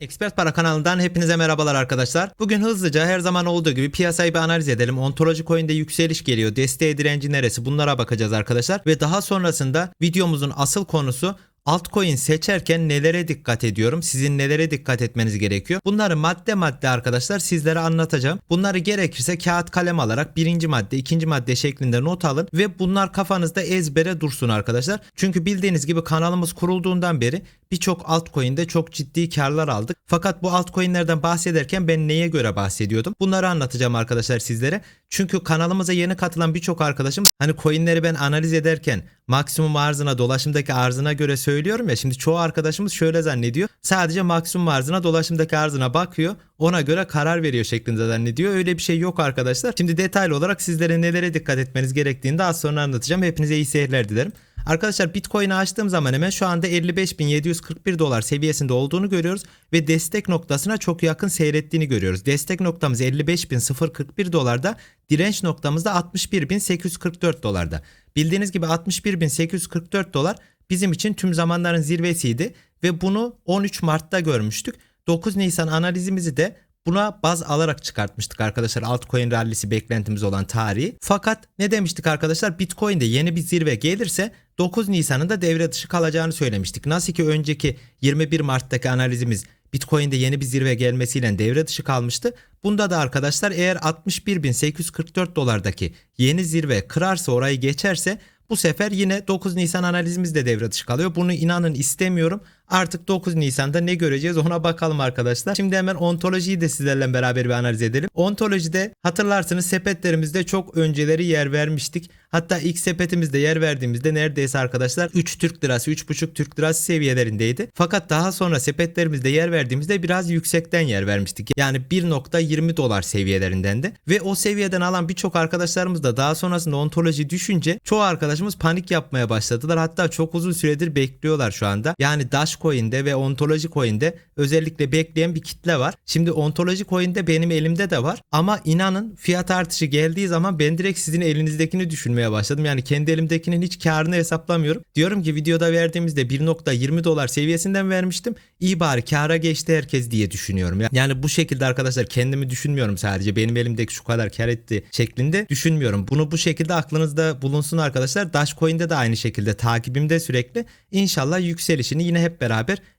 Expert Para kanalından hepinize merhabalar arkadaşlar. Bugün hızlıca her zaman olduğu gibi piyasayı bir analiz edelim. Ontoloji coin'de yükseliş geliyor. Desteği direnci neresi? Bunlara bakacağız arkadaşlar. Ve daha sonrasında videomuzun asıl konusu altcoin seçerken nelere dikkat ediyorum? Sizin nelere dikkat etmeniz gerekiyor? Bunları madde madde arkadaşlar sizlere anlatacağım. Bunları gerekirse kağıt kalem alarak birinci madde, ikinci madde şeklinde not alın ve bunlar kafanızda ezbere dursun arkadaşlar. Çünkü bildiğiniz gibi kanalımız kurulduğundan beri birçok altcoin'de çok ciddi karlar aldık. Fakat bu altcoin'lerden bahsederken ben neye göre bahsediyordum? Bunları anlatacağım arkadaşlar sizlere. Çünkü kanalımıza yeni katılan birçok arkadaşım hani coin'leri ben analiz ederken maksimum arzına dolaşımdaki arzına göre söylüyorum ya şimdi çoğu arkadaşımız şöyle zannediyor. Sadece maksimum arzına dolaşımdaki arzına bakıyor ona göre karar veriyor şeklinde zannediyor. Öyle bir şey yok arkadaşlar. Şimdi detaylı olarak sizlere nelere dikkat etmeniz gerektiğini daha sonra anlatacağım. Hepinize iyi seyirler dilerim. Arkadaşlar Bitcoin'i açtığım zaman hemen şu anda 55.741 dolar seviyesinde olduğunu görüyoruz ve destek noktasına çok yakın seyrettiğini görüyoruz. Destek noktamız 55.041 dolarda, direnç noktamız da 61.844 dolarda. Bildiğiniz gibi 61.844 dolar bizim için tüm zamanların zirvesiydi ve bunu 13 Mart'ta görmüştük. 9 Nisan analizimizi de Buna baz alarak çıkartmıştık arkadaşlar altcoin rallisi beklentimiz olan tarihi. Fakat ne demiştik arkadaşlar Bitcoin'de yeni bir zirve gelirse 9 Nisan'ın da devre dışı kalacağını söylemiştik. Nasıl ki önceki 21 Mart'taki analizimiz Bitcoin'de yeni bir zirve gelmesiyle devre dışı kalmıştı. Bunda da arkadaşlar eğer 61.844 dolardaki yeni zirve kırarsa orayı geçerse bu sefer yine 9 Nisan analizimiz de devre dışı kalıyor. Bunu inanın istemiyorum. Artık 9 Nisan'da ne göreceğiz ona bakalım arkadaşlar. Şimdi hemen ontolojiyi de sizlerle beraber bir analiz edelim. Ontolojide hatırlarsınız sepetlerimizde çok önceleri yer vermiştik. Hatta ilk sepetimizde yer verdiğimizde neredeyse arkadaşlar 3 Türk lirası 3,5 Türk lirası seviyelerindeydi. Fakat daha sonra sepetlerimizde yer verdiğimizde biraz yüksekten yer vermiştik. Yani 1.20 dolar seviyelerindendi. Ve o seviyeden alan birçok arkadaşlarımız da daha sonrasında ontoloji düşünce çoğu arkadaşımız panik yapmaya başladılar. Hatta çok uzun süredir bekliyorlar şu anda. Yani Dash Coin'de ve ontoloji coin'de özellikle bekleyen bir kitle var. Şimdi ontoloji coin'de benim elimde de var. Ama inanın fiyat artışı geldiği zaman ben direkt sizin elinizdekini düşünmeye başladım. Yani kendi elimdekinin hiç karını hesaplamıyorum. Diyorum ki videoda verdiğimizde 1.20 dolar seviyesinden vermiştim. İyi bari kara geçti herkes diye düşünüyorum. Yani bu şekilde arkadaşlar kendimi düşünmüyorum sadece. Benim elimdeki şu kadar kar etti şeklinde düşünmüyorum. Bunu bu şekilde aklınızda bulunsun arkadaşlar. Dash Coin'de de aynı şekilde takibimde sürekli. İnşallah yükselişini yine hep beraber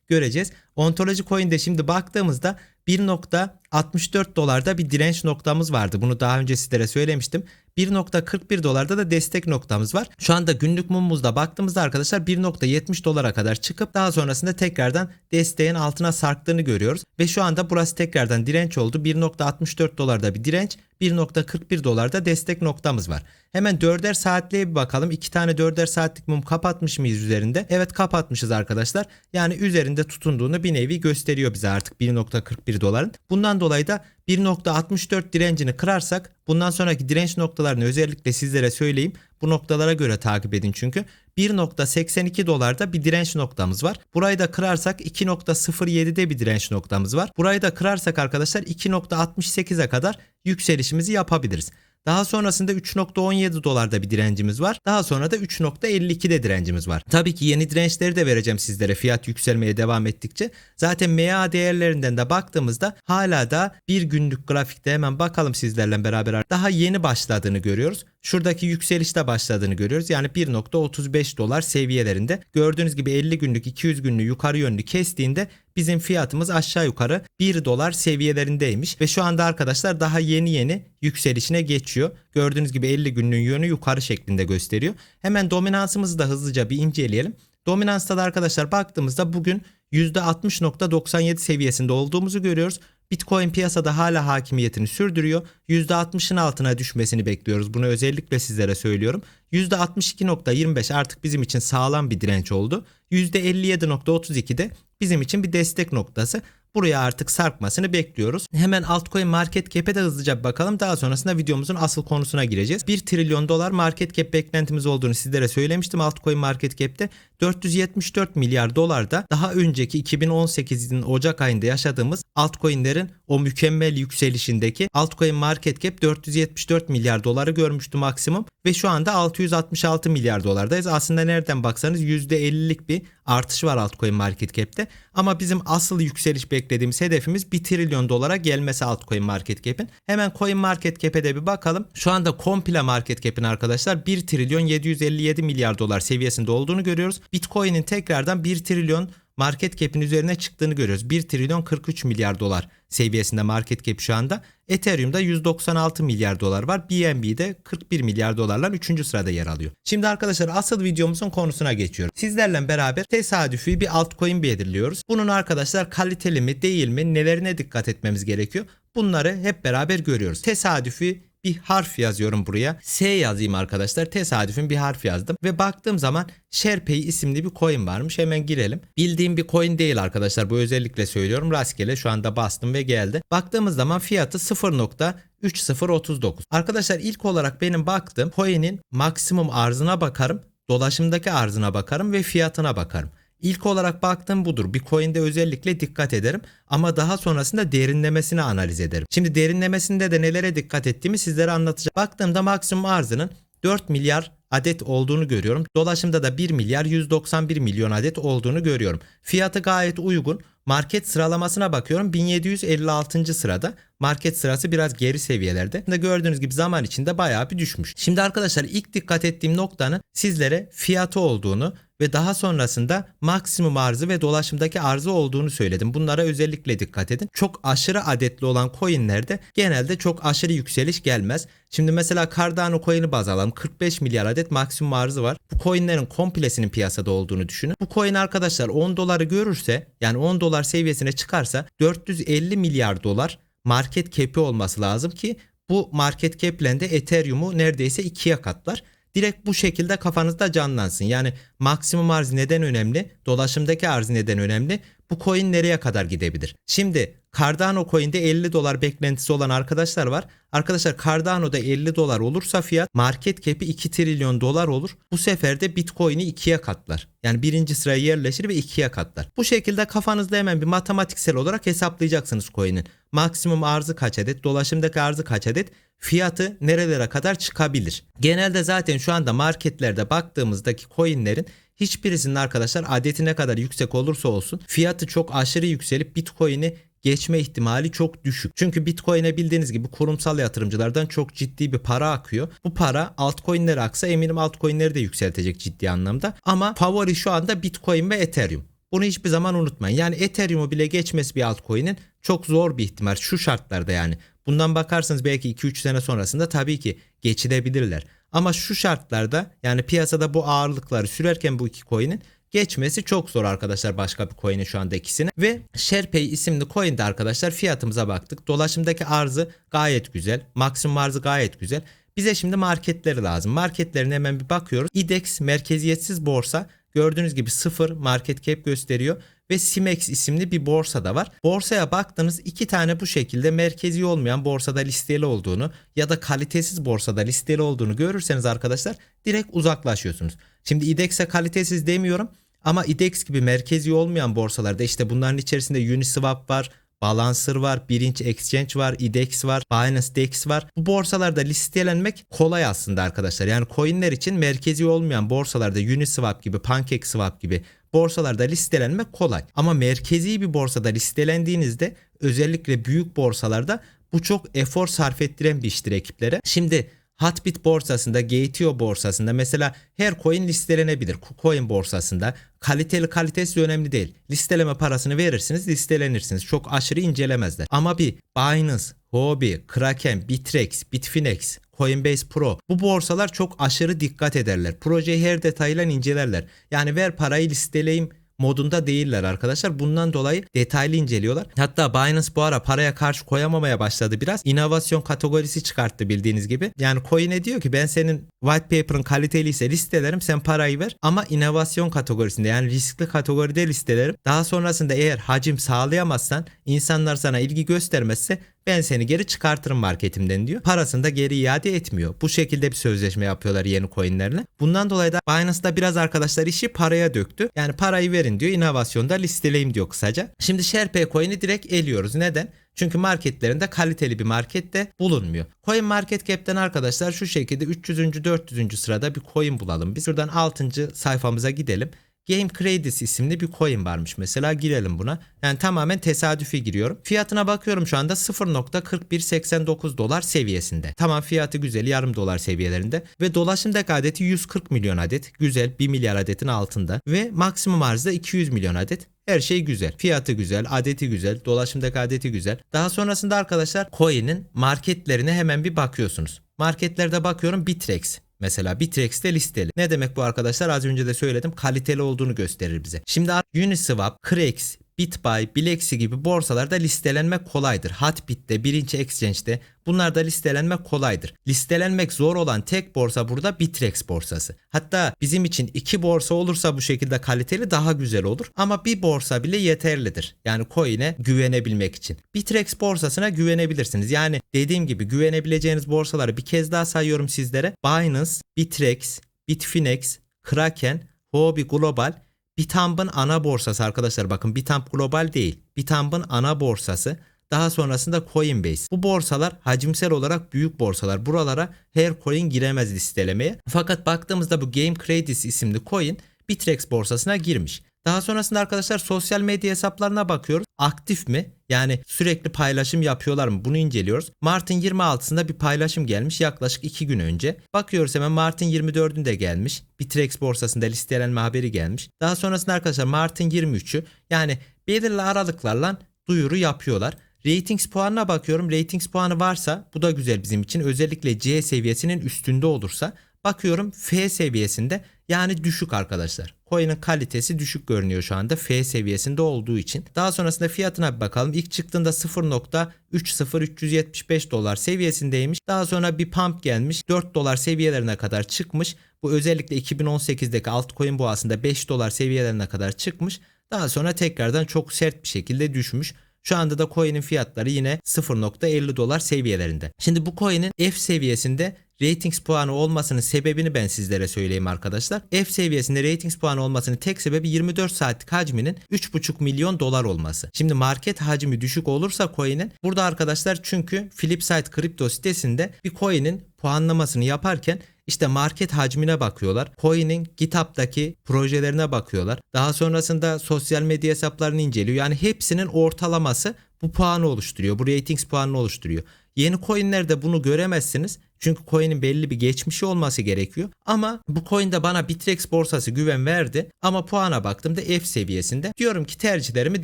göreceğiz. Ontoloji coin'de şimdi baktığımızda 1.64 dolarda bir direnç noktamız vardı. Bunu daha önce sizlere söylemiştim. 1.41 dolarda da destek noktamız var. Şu anda günlük mumumuzda baktığımızda arkadaşlar 1.70 dolara kadar çıkıp daha sonrasında tekrardan desteğin altına sarktığını görüyoruz. Ve şu anda burası tekrardan direnç oldu. 1.64 dolarda bir direnç, 1.41 dolarda destek noktamız var. Hemen 4'er saatliğe bir bakalım. 2 tane 4'er saatlik mum kapatmış mıyız üzerinde? Evet kapatmışız arkadaşlar. Yani üzerinde tutunduğunu bir nevi gösteriyor bize artık 1.41 doların. Bundan dolayı da 1.64 direncini kırarsak bundan sonraki direnç noktalarını özellikle sizlere söyleyeyim. Bu noktalara göre takip edin çünkü. 1.82 dolarda bir direnç noktamız var. Burayı da kırarsak 2.07'de bir direnç noktamız var. Burayı da kırarsak arkadaşlar 2.68'e kadar yükselişimizi yapabiliriz. Daha sonrasında 3.17 dolarda bir direncimiz var. Daha sonra da 3.52'de direncimiz var. Tabii ki yeni dirençleri de vereceğim sizlere fiyat yükselmeye devam ettikçe. Zaten MA değerlerinden de baktığımızda hala da bir günlük grafikte hemen bakalım sizlerle beraber daha yeni başladığını görüyoruz. Şuradaki yükselişte başladığını görüyoruz. Yani 1.35 dolar seviyelerinde. Gördüğünüz gibi 50 günlük 200 günlük yukarı yönlü kestiğinde bizim fiyatımız aşağı yukarı 1 dolar seviyelerindeymiş. Ve şu anda arkadaşlar daha yeni yeni yükselişine geçiyor. Gördüğünüz gibi 50 günlük yönü yukarı şeklinde gösteriyor. Hemen dominansımızı da hızlıca bir inceleyelim. Dominansta da arkadaşlar baktığımızda bugün %60.97 seviyesinde olduğumuzu görüyoruz. Bitcoin piyasada hala hakimiyetini sürdürüyor. %60'ın altına düşmesini bekliyoruz. Bunu özellikle sizlere söylüyorum. %62.25 artık bizim için sağlam bir direnç oldu. %57.32 de bizim için bir destek noktası. Buraya artık sarkmasını bekliyoruz. Hemen altcoin market cap'e de hızlıca bakalım. Daha sonrasında videomuzun asıl konusuna gireceğiz. 1 trilyon dolar market cap beklentimiz olduğunu sizlere söylemiştim. Altcoin market cap'te 474 milyar dolar da daha önceki 2018'in Ocak ayında yaşadığımız altcoin'lerin o mükemmel yükselişindeki altcoin market cap 474 milyar doları görmüştü maksimum ve şu anda 666 milyar dolardayız. Aslında nereden baksanız %50'lik bir artış var altcoin market cap'te. Ama bizim asıl yükseliş beklediğimiz hedefimiz 1 trilyon dolara gelmesi altcoin market cap'in. Hemen coin market cap'e de bir bakalım. Şu anda komple market cap'in arkadaşlar 1 trilyon 757 milyar dolar seviyesinde olduğunu görüyoruz. Bitcoin'in tekrardan 1 trilyon market cap'in üzerine çıktığını görüyoruz. 1 trilyon 43 milyar dolar seviyesinde market cap şu anda. Ethereum'da 196 milyar dolar var. BNB'de 41 milyar dolarla 3. sırada yer alıyor. Şimdi arkadaşlar asıl videomuzun konusuna geçiyorum. Sizlerle beraber tesadüfi bir altcoin belirliyoruz. Bunun arkadaşlar kaliteli mi değil mi nelerine dikkat etmemiz gerekiyor. Bunları hep beraber görüyoruz. Tesadüfi bir harf yazıyorum buraya. S yazayım arkadaşlar. Tesadüfün bir harf yazdım. Ve baktığım zaman SharePay isimli bir coin varmış. Hemen girelim. Bildiğim bir coin değil arkadaşlar. Bu özellikle söylüyorum. Rastgele şu anda bastım ve geldi. Baktığımız zaman fiyatı 0.3039. Arkadaşlar ilk olarak benim baktığım coin'in maksimum arzına bakarım. Dolaşımdaki arzına bakarım ve fiyatına bakarım. İlk olarak baktığım budur. Bir coin'de özellikle dikkat ederim ama daha sonrasında derinlemesine analiz ederim. Şimdi derinlemesinde de nelere dikkat ettiğimi sizlere anlatacağım. Baktığımda maksimum arzının 4 milyar adet olduğunu görüyorum. Dolaşımda da 1 milyar 191 milyon adet olduğunu görüyorum. Fiyatı gayet uygun. Market sıralamasına bakıyorum 1756. sırada. Market sırası biraz geri seviyelerde. Şimdi gördüğünüz gibi zaman içinde bayağı bir düşmüş. Şimdi arkadaşlar ilk dikkat ettiğim noktanın sizlere fiyatı olduğunu ve daha sonrasında maksimum arzı ve dolaşımdaki arzı olduğunu söyledim. Bunlara özellikle dikkat edin. Çok aşırı adetli olan coinlerde genelde çok aşırı yükseliş gelmez. Şimdi mesela Cardano coin'i baz alalım. 45 milyar adet maksimum arzı var. Bu coinlerin komplesinin piyasada olduğunu düşünün. Bu coin arkadaşlar 10 doları görürse yani 10 dolar seviyesine çıkarsa 450 milyar dolar market cap'i olması lazım ki bu market cap'le Ethereum'u neredeyse ikiye katlar. Direkt bu şekilde kafanızda canlansın. Yani maksimum arz neden önemli? Dolaşımdaki arz neden önemli? Bu coin nereye kadar gidebilir? Şimdi Cardano coin'de 50 dolar beklentisi olan arkadaşlar var. Arkadaşlar Cardano'da 50 dolar olursa fiyat market cap'i 2 trilyon dolar olur. Bu sefer de Bitcoin'i ikiye katlar. Yani birinci sıraya yerleşir ve ikiye katlar. Bu şekilde kafanızda hemen bir matematiksel olarak hesaplayacaksınız coin'in. Maksimum arzı kaç adet, dolaşımdaki arzı kaç adet, fiyatı nerelere kadar çıkabilir. Genelde zaten şu anda marketlerde baktığımızdaki coinlerin hiçbirisinin arkadaşlar adeti ne kadar yüksek olursa olsun fiyatı çok aşırı yükselip Bitcoin'i geçme ihtimali çok düşük. Çünkü Bitcoin'e bildiğiniz gibi kurumsal yatırımcılardan çok ciddi bir para akıyor. Bu para altcoin'lere aksa eminim altcoin'leri de yükseltecek ciddi anlamda. Ama favori şu anda Bitcoin ve Ethereum. Bunu hiçbir zaman unutmayın. Yani Ethereum'u bile geçmesi bir altcoin'in çok zor bir ihtimal şu şartlarda yani. Bundan bakarsanız belki 2-3 sene sonrasında tabii ki geçilebilirler. Ama şu şartlarda yani piyasada bu ağırlıkları sürerken bu iki coin'in geçmesi çok zor arkadaşlar başka bir coin'in şu anda ikisini. Ve SharePay isimli coin'de arkadaşlar fiyatımıza baktık. Dolaşımdaki arzı gayet güzel. Maksimum arzı gayet güzel. Bize şimdi marketleri lazım. Marketlerine hemen bir bakıyoruz. IDEX merkeziyetsiz borsa gördüğünüz gibi sıfır market cap gösteriyor ve Simex isimli bir borsa da var. Borsaya baktığınız iki tane bu şekilde merkezi olmayan borsada listeli olduğunu ya da kalitesiz borsada listeli olduğunu görürseniz arkadaşlar direkt uzaklaşıyorsunuz. Şimdi IDEX'e kalitesiz demiyorum ama IDEX gibi merkezi olmayan borsalarda işte bunların içerisinde Uniswap var, Balancer var, Birinci Exchange var, IDEX var, Binance DEX var. Bu borsalarda listelenmek kolay aslında arkadaşlar. Yani coinler için merkezi olmayan borsalarda Uniswap gibi, PancakeSwap gibi borsalarda listelenmek kolay. Ama merkezi bir borsada listelendiğinizde özellikle büyük borsalarda bu çok efor sarf ettiren bir iştir ekiplere. Şimdi Hotbit borsasında, Gateo borsasında mesela her coin listelenebilir. KuCoin borsasında kaliteli kalitesi önemli değil. Listeleme parasını verirsiniz, listelenirsiniz. Çok aşırı incelemezler. Ama bir Binance, Huobi, Kraken, Bitrex, Bitfinex, Coinbase Pro bu borsalar çok aşırı dikkat ederler. Projeyi her detayla incelerler. Yani ver parayı listeleyim modunda değiller arkadaşlar. Bundan dolayı detaylı inceliyorlar. Hatta Binance bu ara paraya karşı koyamamaya başladı biraz. İnovasyon kategorisi çıkarttı bildiğiniz gibi. Yani coin'e diyor ki ben senin white paper'ın kaliteliyse listelerim sen parayı ver ama inovasyon kategorisinde yani riskli kategoride listelerim. Daha sonrasında eğer hacim sağlayamazsan insanlar sana ilgi göstermezse ben seni geri çıkartırım marketimden diyor. Parasını da geri iade etmiyor. Bu şekilde bir sözleşme yapıyorlar yeni coinlerle. Bundan dolayı da Binance'da biraz arkadaşlar işi paraya döktü. Yani parayı verin diyor inovasyonda listeleyim diyor kısaca. Şimdi SharePay coin'i direkt eliyoruz. Neden? Çünkü marketlerinde kaliteli bir markette bulunmuyor. Coin Market Cap'ten arkadaşlar şu şekilde 300. 400. sırada bir coin bulalım. Biz şuradan 6. sayfamıza gidelim. Game Credits isimli bir coin varmış mesela girelim buna. Yani tamamen tesadüfi giriyorum. Fiyatına bakıyorum şu anda 0.4189 dolar seviyesinde. Tamam fiyatı güzel yarım dolar seviyelerinde ve dolaşımdaki adeti 140 milyon adet. Güzel 1 milyar adetin altında ve maksimum arzda 200 milyon adet. Her şey güzel. Fiyatı güzel, adeti güzel, dolaşımdaki adeti güzel. Daha sonrasında arkadaşlar coin'in marketlerine hemen bir bakıyorsunuz. Marketlerde bakıyorum Bitrex. Mesela Bitrex'te listeli. Ne demek bu arkadaşlar? Az önce de söyledim. Kaliteli olduğunu gösterir bize. Şimdi Uniswap, Krex, BitBuy, Bilexi gibi borsalarda listelenmek kolaydır. Hotbit'te, birinci exchange'de bunlarda listelenmek kolaydır. Listelenmek zor olan tek borsa burada Bitrex borsası. Hatta bizim için iki borsa olursa bu şekilde kaliteli daha güzel olur. Ama bir borsa bile yeterlidir. Yani coin'e güvenebilmek için. Bitrex borsasına güvenebilirsiniz. Yani dediğim gibi güvenebileceğiniz borsaları bir kez daha sayıyorum sizlere. Binance, Bitrex, Bitfinex, Kraken, Huobi Global, Bitamp'ın ana borsası arkadaşlar bakın Bitamp global değil. Bitamp'ın ana borsası. Daha sonrasında Coinbase. Bu borsalar hacimsel olarak büyük borsalar. Buralara her coin giremez listelemeye. Fakat baktığımızda bu Game Credits isimli coin Bitrex borsasına girmiş. Daha sonrasında arkadaşlar sosyal medya hesaplarına bakıyoruz. Aktif mi? Yani sürekli paylaşım yapıyorlar mı? Bunu inceliyoruz. Mart'ın 26'sında bir paylaşım gelmiş yaklaşık 2 gün önce. Bakıyoruz hemen Mart'ın 24'ünde gelmiş. Bitrex borsasında listelenme haberi gelmiş. Daha sonrasında arkadaşlar Mart'ın 23'ü yani belirli aralıklarla duyuru yapıyorlar. Ratings puanına bakıyorum. Ratings puanı varsa bu da güzel bizim için. Özellikle C seviyesinin üstünde olursa bakıyorum F seviyesinde yani düşük arkadaşlar. Coin'in kalitesi düşük görünüyor şu anda F seviyesinde olduğu için. Daha sonrasında fiyatına bir bakalım. İlk çıktığında 0.30375 dolar seviyesindeymiş. Daha sonra bir pump gelmiş. 4 dolar seviyelerine kadar çıkmış. Bu özellikle 2018'deki altcoin boğasında 5 dolar seviyelerine kadar çıkmış. Daha sonra tekrardan çok sert bir şekilde düşmüş. Şu anda da coin'in fiyatları yine 0.50 dolar seviyelerinde. Şimdi bu coin'in F seviyesinde ratings puanı olmasının sebebini ben sizlere söyleyeyim arkadaşlar. F seviyesinde ratings puanı olmasının tek sebebi 24 saatlik hacminin 3,5 milyon dolar olması. Şimdi market hacmi düşük olursa coin'in burada arkadaşlar çünkü Flipside kripto sitesinde bir coin'in puanlamasını yaparken işte market hacmine bakıyorlar. Coin'in GitHub'daki projelerine bakıyorlar. Daha sonrasında sosyal medya hesaplarını inceliyor. Yani hepsinin ortalaması bu puanı oluşturuyor. Bu ratings puanını oluşturuyor. Yeni coinlerde bunu göremezsiniz. Çünkü coin'in belli bir geçmişi olması gerekiyor. Ama bu coin'de bana Bitrex borsası güven verdi. Ama puana baktığımda F seviyesinde. Diyorum ki tercihlerimi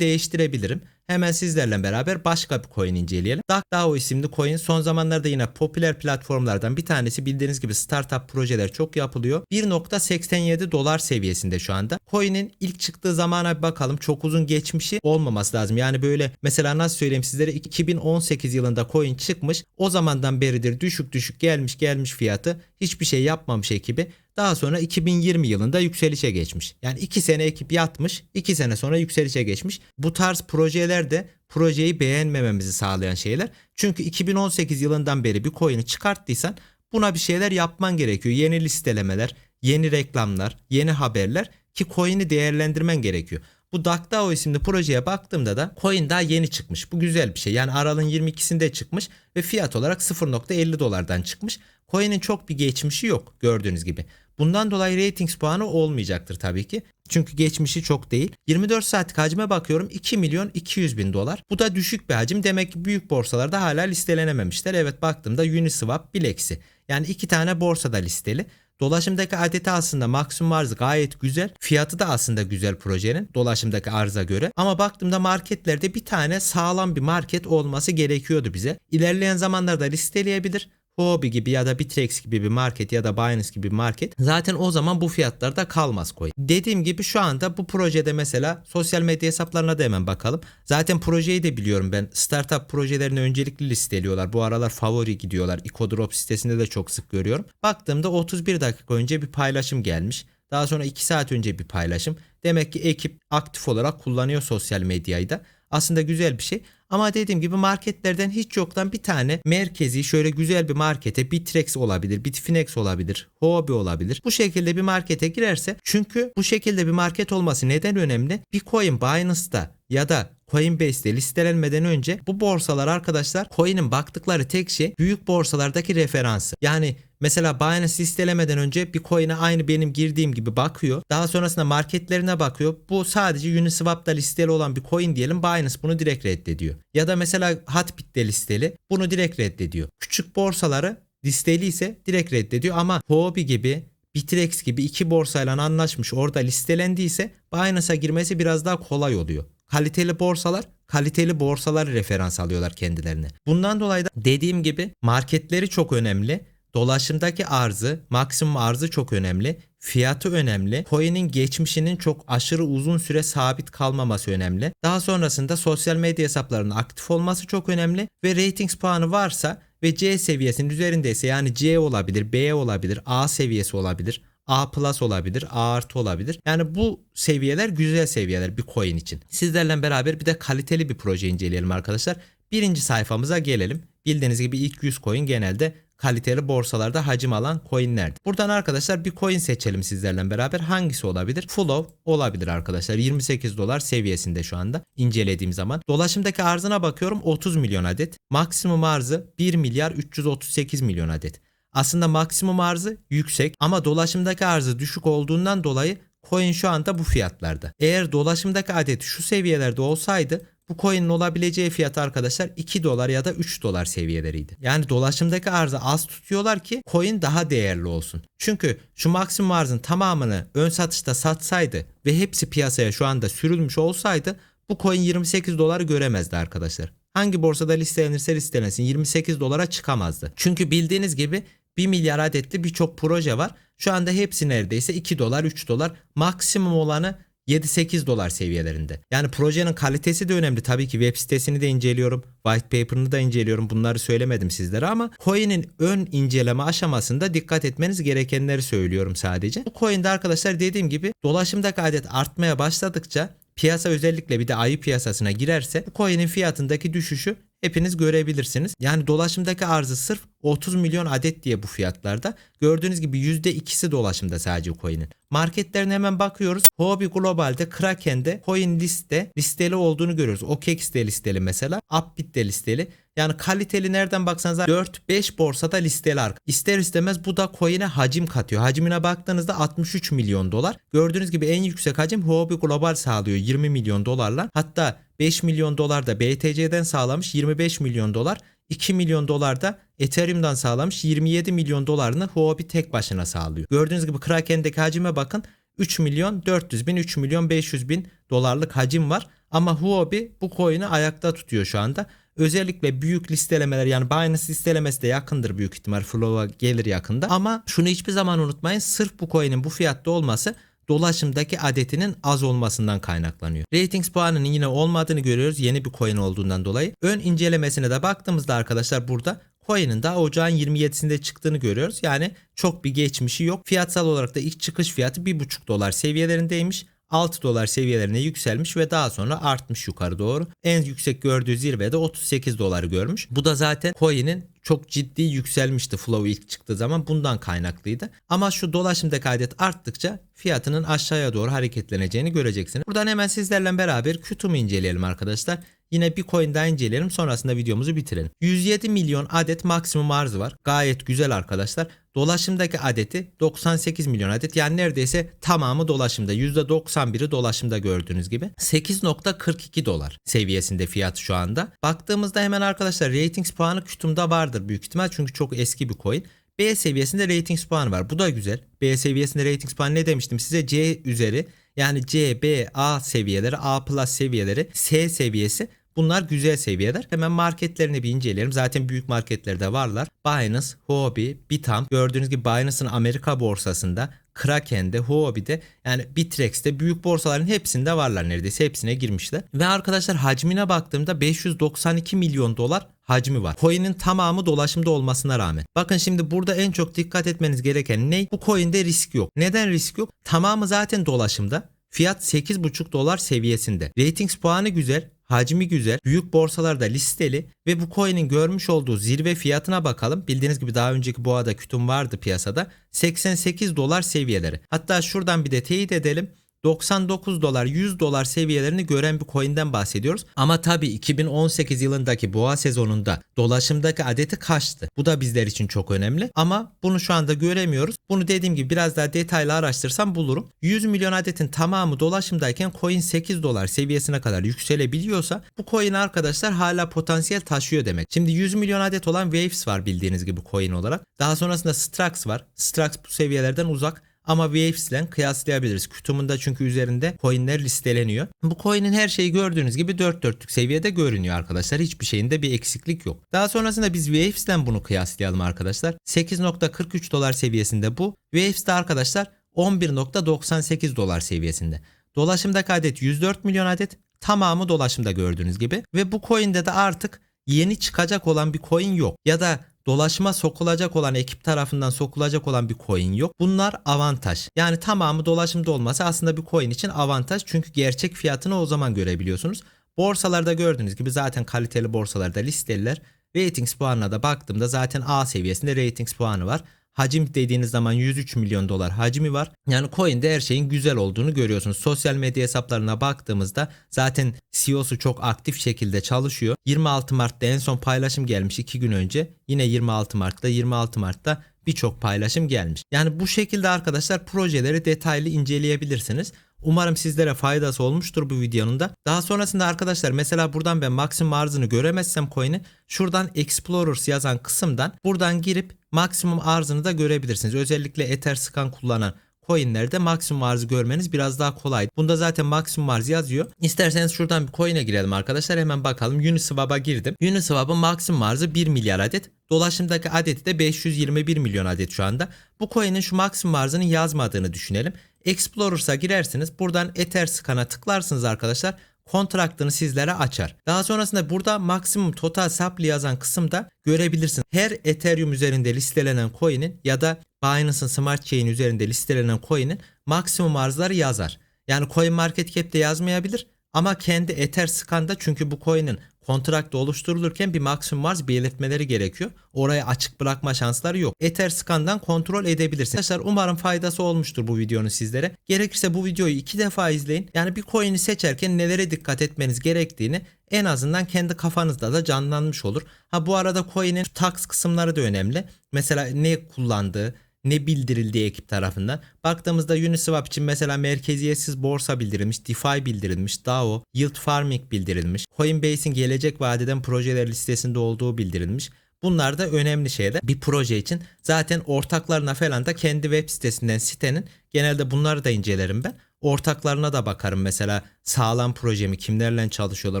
değiştirebilirim. Hemen sizlerle beraber başka bir coin inceleyelim. DuckDAO isimli coin son zamanlarda yine popüler platformlardan bir tanesi. Bildiğiniz gibi startup projeler çok yapılıyor. 1.87 dolar seviyesinde şu anda. Coin'in ilk çıktığı zamana bir bakalım. Çok uzun geçmişi olmaması lazım. Yani böyle mesela nasıl söyleyeyim sizlere 2018 yılında coin çıkmış. O zamandan beridir düşük düşük gelmiş gelmiş fiyatı. Hiçbir şey yapmamış ekibi. Daha sonra 2020 yılında yükselişe geçmiş. Yani 2 sene ekip yatmış, 2 sene sonra yükselişe geçmiş. Bu tarz projeler de projeyi beğenmememizi sağlayan şeyler. Çünkü 2018 yılından beri bir coin'i çıkarttıysan buna bir şeyler yapman gerekiyor. Yeni listelemeler, yeni reklamlar, yeni haberler ki coin'i değerlendirmen gerekiyor. Bu DuckDAO isimli projeye baktığımda da coin daha yeni çıkmış. Bu güzel bir şey. Yani aralığın 22'sinde çıkmış ve fiyat olarak 0.50 dolardan çıkmış. Coin'in çok bir geçmişi yok gördüğünüz gibi. Bundan dolayı ratings puanı olmayacaktır tabii ki. Çünkü geçmişi çok değil. 24 saatlik hacme bakıyorum 2 milyon 200 bin dolar. Bu da düşük bir hacim. Demek ki büyük borsalarda hala listelenememişler. Evet baktığımda Uniswap, Bilexi. Yani iki tane borsada listeli. Dolaşımdaki adeti aslında maksimum arz gayet güzel. Fiyatı da aslında güzel projenin dolaşımdaki arza göre. Ama baktığımda marketlerde bir tane sağlam bir market olması gerekiyordu bize. İlerleyen zamanlarda listeleyebilir. Huobi gibi ya da Bitrex gibi bir market ya da Binance gibi bir market zaten o zaman bu fiyatlarda kalmaz coin. Dediğim gibi şu anda bu projede mesela sosyal medya hesaplarına da hemen bakalım. Zaten projeyi de biliyorum ben. Startup projelerini öncelikli listeliyorlar. Bu aralar favori gidiyorlar. EcoDrop sitesinde de çok sık görüyorum. Baktığımda 31 dakika önce bir paylaşım gelmiş. Daha sonra 2 saat önce bir paylaşım. Demek ki ekip aktif olarak kullanıyor sosyal medyayı da. Aslında güzel bir şey. Ama dediğim gibi marketlerden hiç yoktan bir tane merkezi şöyle güzel bir markete Bitrex olabilir, Bitfinex olabilir, Huobi olabilir. Bu şekilde bir markete girerse çünkü bu şekilde bir market olması neden önemli? Bir coin Binance'da ya da Coinbase'de listelenmeden önce bu borsalar arkadaşlar coin'in baktıkları tek şey büyük borsalardaki referansı. Yani Mesela Binance listelemeden önce bir coin'e aynı benim girdiğim gibi bakıyor. Daha sonrasında marketlerine bakıyor. Bu sadece Uniswap'ta listeli olan bir coin diyelim. Binance bunu direkt reddediyor. Ya da mesela Hotbit'te listeli. Bunu direkt reddediyor. Küçük borsaları listeli ise direkt reddediyor ama Huobi gibi Bitrex gibi iki borsayla anlaşmış orada listelendiyse Binance'a girmesi biraz daha kolay oluyor. Kaliteli borsalar kaliteli borsalar referans alıyorlar kendilerine. Bundan dolayı da dediğim gibi marketleri çok önemli. Dolaşımdaki arzı, maksimum arzı çok önemli. Fiyatı önemli. Coin'in geçmişinin çok aşırı uzun süre sabit kalmaması önemli. Daha sonrasında sosyal medya hesaplarının aktif olması çok önemli ve ratings puanı varsa ve C seviyesinin üzerindeyse yani C olabilir, B olabilir, A seviyesi olabilir. A plus olabilir, A artı olabilir. Yani bu seviyeler güzel seviyeler bir coin için. Sizlerle beraber bir de kaliteli bir proje inceleyelim arkadaşlar. Birinci sayfamıza gelelim. Bildiğiniz gibi ilk 100 coin genelde kaliteli borsalarda hacim alan coinlerdi. Buradan arkadaşlar bir coin seçelim sizlerle beraber. Hangisi olabilir? Flow olabilir arkadaşlar. 28 dolar seviyesinde şu anda incelediğim zaman. Dolaşımdaki arzına bakıyorum 30 milyon adet. Maksimum arzı 1 milyar 338 milyon adet. Aslında maksimum arzı yüksek ama dolaşımdaki arzı düşük olduğundan dolayı coin şu anda bu fiyatlarda. Eğer dolaşımdaki adet şu seviyelerde olsaydı bu coin'in olabileceği fiyat arkadaşlar 2 dolar ya da 3 dolar seviyeleriydi. Yani dolaşımdaki arzı az tutuyorlar ki coin daha değerli olsun. Çünkü şu maksimum arzın tamamını ön satışta satsaydı ve hepsi piyasaya şu anda sürülmüş olsaydı bu coin 28 dolar göremezdi arkadaşlar. Hangi borsada listelenirse listelensin 28 dolara çıkamazdı. Çünkü bildiğiniz gibi 1 milyar adetli birçok proje var. Şu anda hepsi neredeyse 2 dolar 3 dolar maksimum olanı 7-8 dolar seviyelerinde. Yani projenin kalitesi de önemli. Tabii ki web sitesini de inceliyorum. White paper'ını da inceliyorum. Bunları söylemedim sizlere ama coin'in ön inceleme aşamasında dikkat etmeniz gerekenleri söylüyorum sadece. Bu coin'de arkadaşlar dediğim gibi dolaşımdaki adet artmaya başladıkça piyasa özellikle bir de ayı piyasasına girerse bu coin'in fiyatındaki düşüşü hepiniz görebilirsiniz. Yani dolaşımdaki arzı sırf 30 milyon adet diye bu fiyatlarda. Gördüğünüz gibi %2'si dolaşımda sadece coin'in. Marketlerine hemen bakıyoruz. Huobi Global'de, Kraken'de, Coin List'te listeli olduğunu görüyoruz. OKEX'te listeli mesela. Upbit'te listeli. Yani kaliteli nereden baksanız 4-5 borsada listeli arka. İster istemez bu da coin'e hacim katıyor. Hacmine baktığınızda 63 milyon dolar. Gördüğünüz gibi en yüksek hacim Huobi Global sağlıyor 20 milyon dolarla. Hatta 5 milyon dolar da BTC'den sağlamış 25 milyon dolar. 2 milyon dolar da Ethereum'dan sağlamış 27 milyon dolarını Huobi tek başına sağlıyor. Gördüğünüz gibi Kraken'deki hacime bakın 3 milyon 400 bin 3 milyon 500 bin dolarlık hacim var. Ama Huobi bu coin'i ayakta tutuyor şu anda. Özellikle büyük listelemeler yani Binance listelemesi de yakındır büyük ihtimal Flow'a gelir yakında. Ama şunu hiçbir zaman unutmayın sırf bu coin'in bu fiyatta olması dolaşımdaki adetinin az olmasından kaynaklanıyor. Ratings puanının yine olmadığını görüyoruz yeni bir coin olduğundan dolayı. Ön incelemesine de baktığımızda arkadaşlar burada coin'in daha ocağın 27'sinde çıktığını görüyoruz. Yani çok bir geçmişi yok. Fiyatsal olarak da ilk çıkış fiyatı 1,5 dolar seviyelerindeymiş. 6 dolar seviyelerine yükselmiş ve daha sonra artmış yukarı doğru. En yüksek gördüğü zirvede 38 doları görmüş. Bu da zaten coin'in çok ciddi yükselmişti flow ilk çıktığı zaman bundan kaynaklıydı. Ama şu dolaşımdaki adet arttıkça fiyatının aşağıya doğru hareketleneceğini göreceksiniz. Buradan hemen sizlerle beraber Qtum'u inceleyelim arkadaşlar. Yine bir coin daha inceleyelim sonrasında videomuzu bitirelim. 107 milyon adet maksimum arzı var. Gayet güzel arkadaşlar. Dolaşımdaki adeti 98 milyon adet yani neredeyse tamamı dolaşımda. %91'i dolaşımda gördüğünüz gibi. 8.42 dolar seviyesinde fiyat şu anda. Baktığımızda hemen arkadaşlar ratings puanı Qtum'da vardır büyük ihtimal çünkü çok eski bir coin. B seviyesinde ratings puanı var. Bu da güzel. B seviyesinde ratings puanı ne demiştim size? C üzeri yani C, B, A seviyeleri, A plus seviyeleri, S seviyesi Bunlar güzel seviyeler. Hemen marketlerini bir inceleyelim. Zaten büyük marketlerde varlar. Binance, Huobi, Bitam. Gördüğünüz gibi Binance'ın Amerika borsasında Kraken'de, Huobi'de yani Bitrex'te büyük borsaların hepsinde varlar neredeyse hepsine girmişler. Ve arkadaşlar hacmine baktığımda 592 milyon dolar hacmi var. Coin'in tamamı dolaşımda olmasına rağmen. Bakın şimdi burada en çok dikkat etmeniz gereken ne? Bu coin'de risk yok. Neden risk yok? Tamamı zaten dolaşımda. Fiyat 8,5 dolar seviyesinde. Ratings puanı güzel. Hacmi güzel. Büyük borsalarda listeli ve bu coin'in görmüş olduğu zirve fiyatına bakalım. Bildiğiniz gibi daha önceki boğada kütüm vardı piyasada. 88 dolar seviyeleri. Hatta şuradan bir de teyit edelim. 99 dolar 100 dolar seviyelerini gören bir coin'den bahsediyoruz. Ama tabii 2018 yılındaki boğa sezonunda dolaşımdaki adeti kaçtı. Bu da bizler için çok önemli ama bunu şu anda göremiyoruz. Bunu dediğim gibi biraz daha detaylı araştırsam bulurum. 100 milyon adetin tamamı dolaşımdayken coin 8 dolar seviyesine kadar yükselebiliyorsa bu coin arkadaşlar hala potansiyel taşıyor demek. Şimdi 100 milyon adet olan Waves var bildiğiniz gibi coin olarak. Daha sonrasında Strax var. Strax bu seviyelerden uzak ama Waves ile kıyaslayabiliriz. Kutumunda çünkü üzerinde coinler listeleniyor. Bu coin'in her şeyi gördüğünüz gibi 4 dörtlük seviyede görünüyor arkadaşlar. Hiçbir şeyinde bir eksiklik yok. Daha sonrasında biz Waves ile bunu kıyaslayalım arkadaşlar. 8.43 dolar seviyesinde bu. Waves de arkadaşlar 11.98 dolar seviyesinde. Dolaşımdaki adet 104 milyon adet. Tamamı dolaşımda gördüğünüz gibi. Ve bu coin'de de artık yeni çıkacak olan bir coin yok. Ya da dolaşıma sokulacak olan ekip tarafından sokulacak olan bir coin yok. Bunlar avantaj. Yani tamamı dolaşımda olması aslında bir coin için avantaj. Çünkü gerçek fiyatını o zaman görebiliyorsunuz. Borsalarda gördüğünüz gibi zaten kaliteli borsalarda listeliler. Ratings puanına da baktığımda zaten A seviyesinde ratings puanı var. Hacim dediğiniz zaman 103 milyon dolar hacmi var. Yani coin'de her şeyin güzel olduğunu görüyorsunuz. Sosyal medya hesaplarına baktığımızda zaten CEO'su çok aktif şekilde çalışıyor. 26 Mart'ta en son paylaşım gelmiş 2 gün önce. Yine 26 Mart'ta 26 Mart'ta birçok paylaşım gelmiş. Yani bu şekilde arkadaşlar projeleri detaylı inceleyebilirsiniz. Umarım sizlere faydası olmuştur bu videonun da. Daha sonrasında arkadaşlar mesela buradan ben maksimum arzını göremezsem coin'i şuradan Explorers yazan kısımdan buradan girip maksimum arzını da görebilirsiniz. Özellikle Etherscan kullanan coinlerde maksimum arzı görmeniz biraz daha kolay. Bunda zaten maksimum arz yazıyor. İsterseniz şuradan bir coin'e girelim arkadaşlar. Hemen bakalım. Uniswap'a girdim. Uniswap'ın maksimum arzı 1 milyar adet. Dolaşımdaki adeti de 521 milyon adet şu anda. Bu coin'in şu maksimum arzını yazmadığını düşünelim. Explorers'a girersiniz. Buradan Etherscan'a tıklarsınız arkadaşlar kontraktını sizlere açar. Daha sonrasında burada maksimum total supply yazan kısımda görebilirsiniz. Her Ethereum üzerinde listelenen coin'in ya da Binance'ın Smart Chain üzerinde listelenen coin'in maksimum arzları yazar. Yani Coin Market Cap'te yazmayabilir ama kendi Etherscan'da çünkü bu coin'in kontrakta oluşturulurken bir maksimum arz belirtmeleri gerekiyor. Oraya açık bırakma şansları yok. Etherscan'dan kontrol edebilirsiniz. Arkadaşlar umarım faydası olmuştur bu videonun sizlere. Gerekirse bu videoyu iki defa izleyin. Yani bir coin'i seçerken nelere dikkat etmeniz gerektiğini en azından kendi kafanızda da canlanmış olur. Ha bu arada coin'in tax kısımları da önemli. Mesela ne kullandığı, ne bildirildiği ekip tarafından. Baktığımızda Uniswap için mesela merkeziyetsiz borsa bildirilmiş, DeFi bildirilmiş, DAO, Yield Farming bildirilmiş, Coinbase'in gelecek vadeden projeler listesinde olduğu bildirilmiş. Bunlar da önemli şeyler. Bir proje için zaten ortaklarına falan da kendi web sitesinden sitenin genelde bunları da incelerim ben. Ortaklarına da bakarım mesela sağlam projemi kimlerle çalışıyorlar,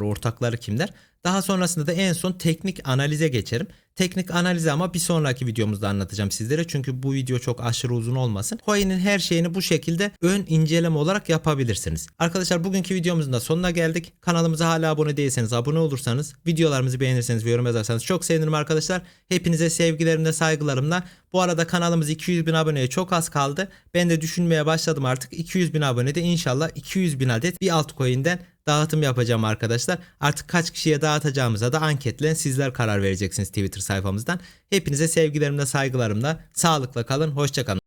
ortakları kimler. Daha sonrasında da en son teknik analize geçerim. Teknik analizi ama bir sonraki videomuzda anlatacağım sizlere. Çünkü bu video çok aşırı uzun olmasın. Coin'in her şeyini bu şekilde ön inceleme olarak yapabilirsiniz. Arkadaşlar bugünkü videomuzun da sonuna geldik. Kanalımıza hala abone değilseniz abone olursanız, videolarımızı beğenirseniz ve yorum yazarsanız çok sevinirim arkadaşlar. Hepinize sevgilerimle saygılarımla. Bu arada kanalımız 200 bin aboneye çok az kaldı. Ben de düşünmeye başladım artık. 200 bin abonede inşallah 200 bin adet bir altcoin'den dağıtım yapacağım arkadaşlar. Artık kaç kişiye dağıtacağımıza da anketle sizler karar vereceksiniz Twitter sayfamızdan. Hepinize sevgilerimle saygılarımla sağlıkla kalın. Hoşçakalın.